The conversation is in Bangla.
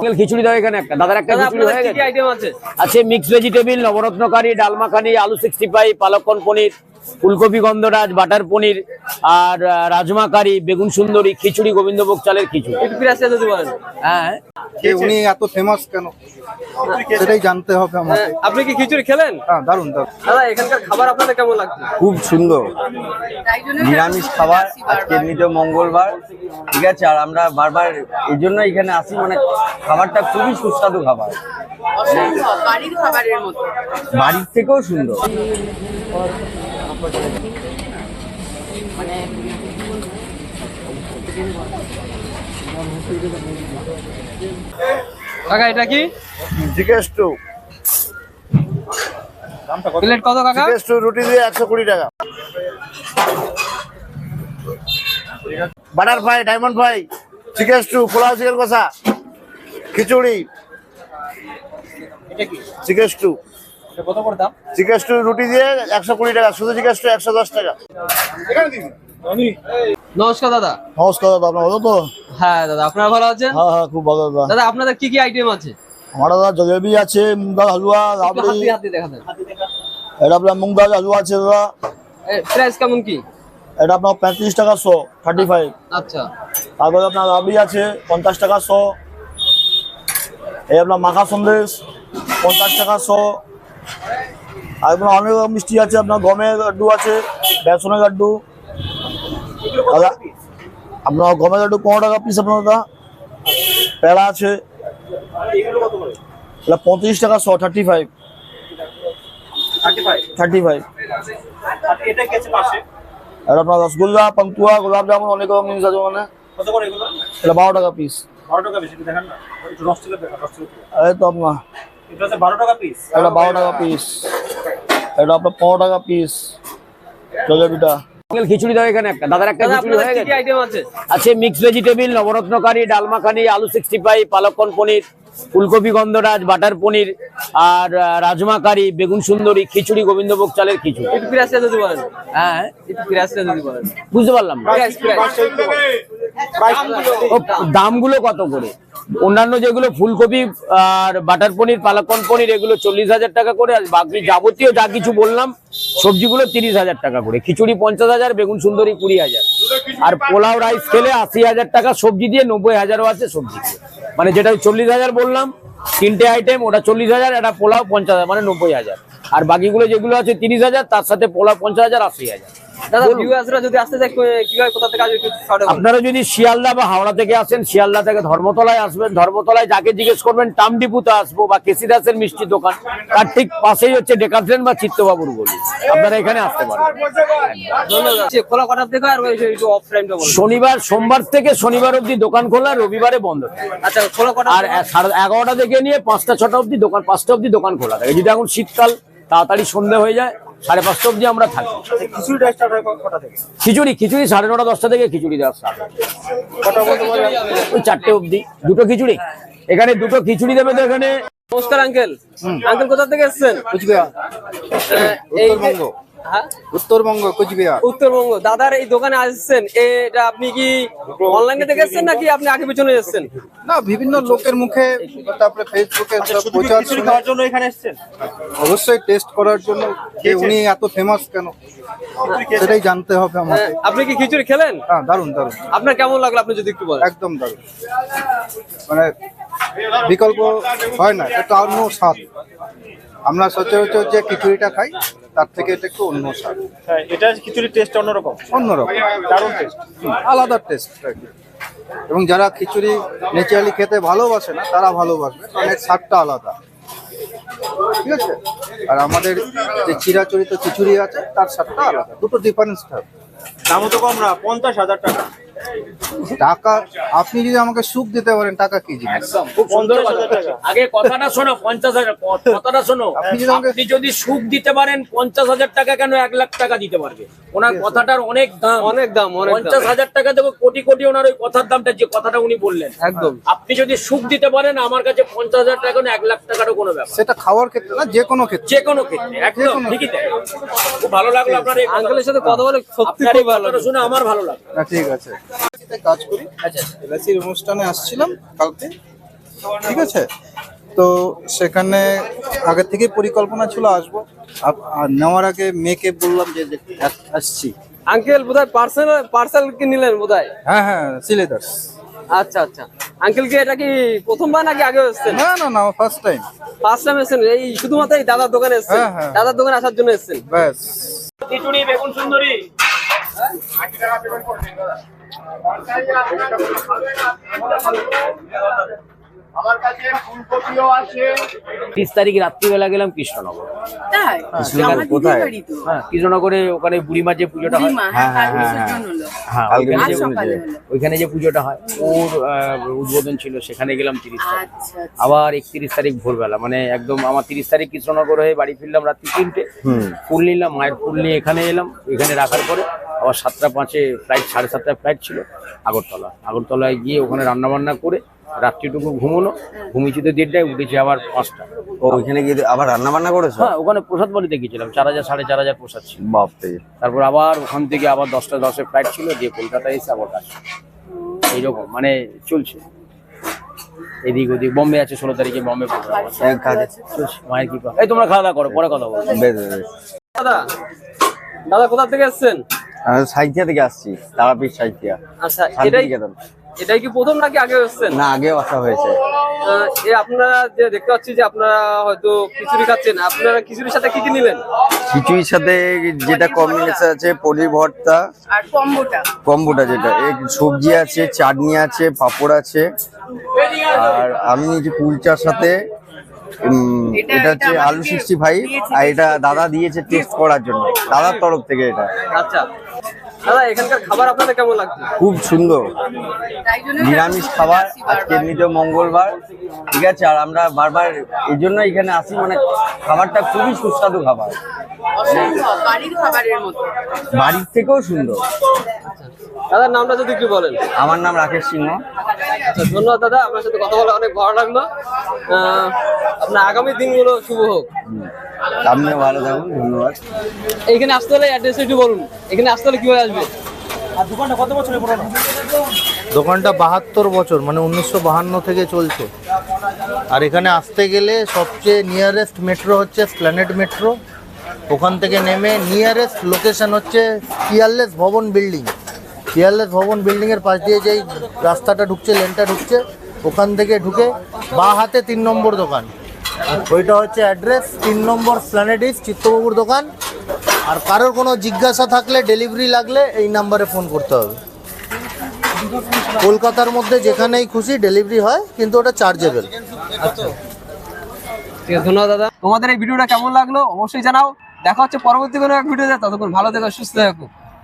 আঙ্কেল খিচুড়ি দাও এখানে একটা। দাদার একটা খিচুড়ি হয়ে গেছে। আছে? মিক্স ভেজিটেবিল নবরত্নকারী ডালমাখানি ডাল মাখানি আলু সিক্সটি ফাইভ পালকন পনির। ফুলকপি গন্ধরাজ বাটার পনির আর রাজমা কারি বেগুন সুন্দরী খিচুড়ি গোবিন্দভোগ চালের খিচুড়ি। একটু প্রাইসটা যদি বলেন। হ্যাঁ যে উনি এত ফেমাস কেন? সেটাই জানতে হবে আমাকে। হ্যাঁ, আপনি কি খিচুড়ি খেলেন? হ্যাঁ দারুণ দাদা এখানকার খাবার আপনাদের কেমন লাগছে? খুব সুন্দর। নিরামিষ খাবার আজকে এমনিতে মঙ্গলবার। ঠিক আছে আর আমরা বারবার এই জন্য এখানে আসি মানে খাবারটা খুবই সুস্বাদু খাবার। বাড়ির খাবারের মতো। বাড়ির থেকেও সুন্দর। কাকা এটা কি? চিকেন স্টু প্লেট কত কাকা? চিকেন স্টু রুটি দিয়ে একশো কুড়ি টাকা। Butter fry diamond fry chicken stew pulao chicken কষা খিচুড়ি। চিকেন স্টু কত করে দাম? চিকেন স্টু রুটি দিয়ে একশো কুড়ি টাকা শুধু চিকেন স্টু একশো দশ টাকা। নমস্কার দাদা। নমস্কার দাদা আপনার ভালো তো? হ্যাঁ দাদা আপনারা ভালো আছেন? হ্যাঁ হ্যাঁ খুব ভালো দাদা। দাদা আপনাদের কি কি আইটেম আছে? আমার দাদা জলেবি আছে মুগ ডাল হালুয়া রাবড়ি। এটা আপনার মুগ ডাল হালুয়া আছে দাদা। প্রাইস কেমন কি? এটা আপনার পঁয়ত্রিশ টাকা শো থার্টি ফাইভ আচ্ছা। তারপরে আপনার রাবড়ি আছে পঞ্চাশ টাকা শো। এই আপনার মাখা সন্দেশ পঞ্চাশ টাকা শো। আর আপনার অনেক রকম মিষ্টি আছে আপনার গমের লাড্ডু আছে বেসনের লাড্ডু। দাদা আপনার গমের লাড্ডু পনেরো টাকা পিস আপনার দাদা। পেড়া আছে। পঁয়ত্রিশ টাকা so thirty five thirty five আর আপনার রসগোল্লা পান্তুয়া গোলাপ জামুন অনেক রকম জিনিস আছে মানে এটা বারো টাকা পিস এই তো আপনার। এটা টাকা পিস এটা আপনার পনেরো টাকা পিস জলেবিটা আঙ্কেল খিচুড়ি দাও এখানে একটা। দাদার একটা খিচুড়ি হয়ে গেছে। আছে? আছে মিক্স ভেজিটেবিল নবরত্নকারী ডালমাখানি ডাল মাখানি আলু সিক্সটি ফাইভ পালকন পনির। ফুলকপি গন্ধরাজ বাটার পনির আর রাজমা কারি বেগুন সুন্দরী খিচুড়ি গোবিন্দভোগ চালের খিচুড়ি। একটু প্রাইসটা যদি বলেন। হ্যাঁ একটু প্রাইসটা যদি বলেন। বুঝতে পারলাম দামগুলো কত করে? অন্যান্য যেগুলো ফুলকপি আর বাটার পনির পালাকন পনির এগুলো চল্লিশ হাজার টাকা করে আর বাকি যাবতীয় যা কিছু বললাম সবজিগুলো তিরিশ হাজার টাকা করে। খিচুড়ি পঞ্চাশ হাজার বেগুন সুন্দরী কুড়ি হাজার। আর পোলাও রাইস খেলে আশি হাজার টাকা সবজি দিয়ে নব্বই হাজারও আছে সবজি দিয়ে। মানে যেটা চল্লিশ হাজার বললাম, তিনটে আইটেম ওটা চল্লিশ হাজার, একটা পোলাও পঞ্চাশ হাজার মানে নব্বই হাজার। আর বাকিগুলো যেগুলো আছে তিরিশ হাজার, তার সাথে পোলাও পঞ্চাশ হাজার, আশি হাজার। আপনারা যদি শিয়ালদা বা হাওড়া থেকে আসেন শিয়ালদা থেকে ধর্মতলায় আসবেন ধর্মতলায় যাকে জিজ্ঞেস করবেন টামডিপুতে আসব বা কেসিদাসের মিষ্টি দোকান। তার ঠিক পাশেই হচ্ছে ডেকাট্রেন বা চিত্তবাবুর গলি। আপনারা এখানে আসতে বলুন। শনিবার সোমবার থেকে শনিবার অবধি দোকান খোলা রবিবারে বন্ধ আচ্ছা আর সাড়ে এগারোটা থেকে নিয়ে পাঁচটা ছটা অব্দি দোকান পাঁচটা অব্দি দোকান খোলা থাকে। যদি এখন শীতকাল তাড়াতাড়ি সন্ধে হয়ে যায় সাড়ে পাঁচটা অব্দি আমরা থাকি। খিচুড়ি খিচুড়ি সাড়ে নটা দশটা থেকে খিচুড়ি দেওয়া স্টার্ট ওই চারটে অব্দি দুটো খিচুড়ি। এখানে দুটো খিচুড়ি দেবে তো এখানে। নমস্কার আঙ্কেল আঙ্কেল কোথা থেকে এসছেন? এই। হ্যাঁ? উত্তরবঙ্গ কুচবিহার। উত্তরবঙ্গ। দাদার এই দোকানে আসছেন এটা আপনি কি অনলাইনে এসেছেন নাকি আপনি আগে পিছনে এসেছেন? না বিভিন্ন লোকের মুখে তারপরে ফেসবুকে সব প্রচার শুনে এখানে এসেছেন? অবশ্যই টেস্ট করার জন্য যে উনি এত ফেমাস কেন? সেটাই জানতে হবে আমাকে। আপনি কি খিচুড়ি খেলেন? হ্যাঁ দারুণ দারুণ আপনার কেমন লাগল আপনি যদি একটু বলেন? একদম দারুণ। মানে বিকল্প হয় না এটা অন্য স্বাদ। আমরা সচরাচর যে খিচুড়িটা খাই তার থেকে এটা একটু অন্য স্বাদ। হ্যাঁ এটা খিচুড়ির টেস্ট অন্যরকম। অন্যরকম। দারুণ টেস্ট আলাদা টেস্ট এবং যারা খিচুড়ি ন্যাচারালি খেতে ভালোবাসে না তারা ভালোবাসবে কারণ স্বাদটা আলাদা। ঠিক আছে? আর আমাদের যে চিরাচরিত খিচুড়ি আছে তার স্বাদটা আলাদা। দুটো ডিফারেন্স থাকবে। দামও তো কম না পঞ্চাশ হাজার টাকা। টাকা আপনি যদি আমাকে সুখ দিতে পারেন টাকা কি জিনিস? আগে কথাটা শোনো পঞ্চাশ হাজার কথাটা শোনো। আপনি যদি সুখ দিতে পারেন পঞ্চাশ হাজার টাকা কেন এক লাখ টাকা দিতে পারবে? ওনার কথাটার অনেক দাম। অনেক দাম পঞ্চাশ হাজার টাকা দেবো কোটি কোটি ওনার ওই কথার দামটা যে কথাটা উনি বললেন। একদম। আপনি যদি সুখ দিতে পারেন আমার কাছে পঞ্চাশ হাজার টাকা না এক লাখ টাকারও কোনো ব্যাপার। সেটা খাওয়ার ক্ষেত্রে না যে কোনো ক্ষেত্রে। যে কোনো ক্ষেত্রে একদম ঠিকই তাই। খুব ভালো লাগল আপনার। আঙ্কেলের সাথে কথা বলে সত্যি খুব ভালো শুনে আমার ভালো লাগল। ঠিক আছে। কাজ করি। আচ্ছা এলআইসির অনুষ্ঠানে আসছিলাম কালকে। ঠিক আছে? তো সেখানে আগের থেকেই পরিকল্পনা ছিল আসব। আর নেওয়ার আগে মেয়েকে বললাম যে যে আসছি। আঙ্কেল বোধহয় পার্সেল পার্সেল কি নিলেন বোধহয়? হ্যাঁ হ্যাঁ সিলেদার্স। আচ্ছা আচ্ছা। আঙ্কেল কি এটা কি প্রথমবার নাকি আগে এসেছেন? না না না ফার্স্ট টাইম ফার্স্ট টাইম এসেছেন। এই শুধুমাত্র এই দাদার দোকানে এসেছেন? হ্যাঁ, হ্যাঁ। দাদার দোকানে আসার জন্য এসেছেন? ব্যাস। খিচুড়ি বেগুন সুন্দরী। তিরিশ তারিখ রাত্রিবেলা গেলাম কৃষ্ণনগর। কোথায়? হ্যাঁ কৃষ্ণনগরে ওখানে বুড়িমার যে পুজোটা হয়। হ্যাঁ। হ্যাঁ ওইখানে যে- পুজোটা হয় ওর আহ, উদ্বোধন ছিল সেখানে গেলাম তিরিশ তারিখ। আচ্ছা আচ্ছা। আবার একত্রিশ তারিখ ভোরবেলা মানে একদম আমার তিরিশ তারিখ কৃষ্ণনগর হয়ে বাড়ি ফিরলাম রাত্রি তিনটে। ফুল নিলাম মায়ের ফুল নিয়ে এখানে এলাম এখানে রাখার পরে আবার সাতটা পাঁচে ফ্লাইট সাড়ে সাতটায় ফ্লাইট ছিল আগরতলা। আগরতলায় গিয়ে ওখানে রান্না বান্না করে রাত্রিটুকু ঘুমোনো ঘুমিয়েছি তো দেড়টায় উঠেছি আবার পাঁচটা। ও ওইখানে গিয়ে আবার রান্না বান্না করেছ? হ্যাঁ ওখানে প্রসাদ বাড়িতে গিয়েছিলাম। চার হাজার সাড়ে চার হাজার প্রসাদ ছিল। বাপরে। তারপর আবার ওখান থেকে আবার দশটা দশে ফ্লাইট ছিল দিয়ে কলকাতায় এসে আবার কাজ এইরকম মানে চলছে। এদিক ওদিক বম্বে আছে ষোলো তারিখে বম্বে program আছে। এক কাজে মায়ের কৃপা। এই তোমরা খাওয়া দাওয়া করো পরে কথা বেশ। দাদা দাদা কোথা থেকে এসেছেন? সাইথিয়া থেকে আসছি তারাপীঠ সাইথিয়া। আচ্ছা এটাই এটাই কি প্রথম নাকি আগে এসেছেন? না আগেও আসা হয়েছে। আহ, এ আপনারা যে দেখতে পাচ্ছি যে আপনারা হয়তো খিচুড়ি খাচ্ছেন আপনারা খিচুড়ির সাথে কি কি নিলেন? খিচুড়ির সাথে যেটা কম্বিনেশন আছে পনির ভর্তা আর কম্বোটা। কম্বোটা যেটা। এই সবজি আছে চাটনি আছে পাপড় আছে আর আমি নিয়েছি কুলচার সাথে উম, এটা- হচ্ছে আলু সিক্সটি ফাইভ আর এটা দাদা দিয়েছে টেস্ট করার জন্য দাদার তরফ থেকে এটা। আচ্ছা দাদা এখানকার খাবার আপনাদের কেমন লাগছে? খুব সুন্দর। নিরামিষ খাবার আজকে বারবার। এমনিতে মঙ্গলবার। ঠিক আছে আর আমরা বারবার এই জন্য এখানে আসি মানে খাবারটা খুবই সুস্বাদু খাবার। বাড়ির খাবারের মতো। বাড়ির থেকেও সুন্দর। দাদার নামটা যদি কি বলেন। আমার নাম রাকেশ সিংহ। আচ্ছা ধন্যবাদ দাদা আপনার সাথে কথা বলে অনেক ভালো লাগল। আহ, আপনার আগামী দিনগুলো শুভ হোক। আপনিও ভালো থাকুন ধন্যবাদ। এখানে আসতে হলে অ্যাড্রেস একটু বলুন। এখানে আসতে হলে কীভাবে আসবে? দোকানটা বাহাত্তর বছর মানে উনিশশো বাহান্ন থেকে চলছে। আর এখানে আসতে গেলে সবচেয়ে নিয়ারেস্ট মেট্রো হচ্ছে প্ল্যানেট মেট্রো ওখান থেকে নেমে নিয়ারেস্ট লোকেশন হচ্ছে Peerless Bhavan building Peerless Bhavan বিল্ডিংয়ের পাশ দিয়ে যেই রাস্তাটা ঢুকছে লেনটা ঢুকছে ওখান থেকে ঢুকে বা হাতে তিন নম্বর দোকান। ওইটা হচ্ছে অ্যাড্রেস তিন নম্বর প্ল্যানেটিস চিত্তবাবুর দোকান। আর কারোর কোনো জিজ্ঞাসা থাকলে ডেলিভারি লাগলে, এই নাম্বারে ফোন করতে হবে। কলকাতার মধ্যে যেখানেই খুশি ডেলিভারি হয়, কিন্তু ওটা চার্জেবল আছে, ধন্যবাদ দাদা। তোমাদের এই ভিডিওটা কেমন লাগল? অবশ্যই জানাও। দেখা হচ্ছে পরবর্তী কোনো এক ভিডিওতে। ততক্ষণ ভালো থেকো, সুস্থ থাকো।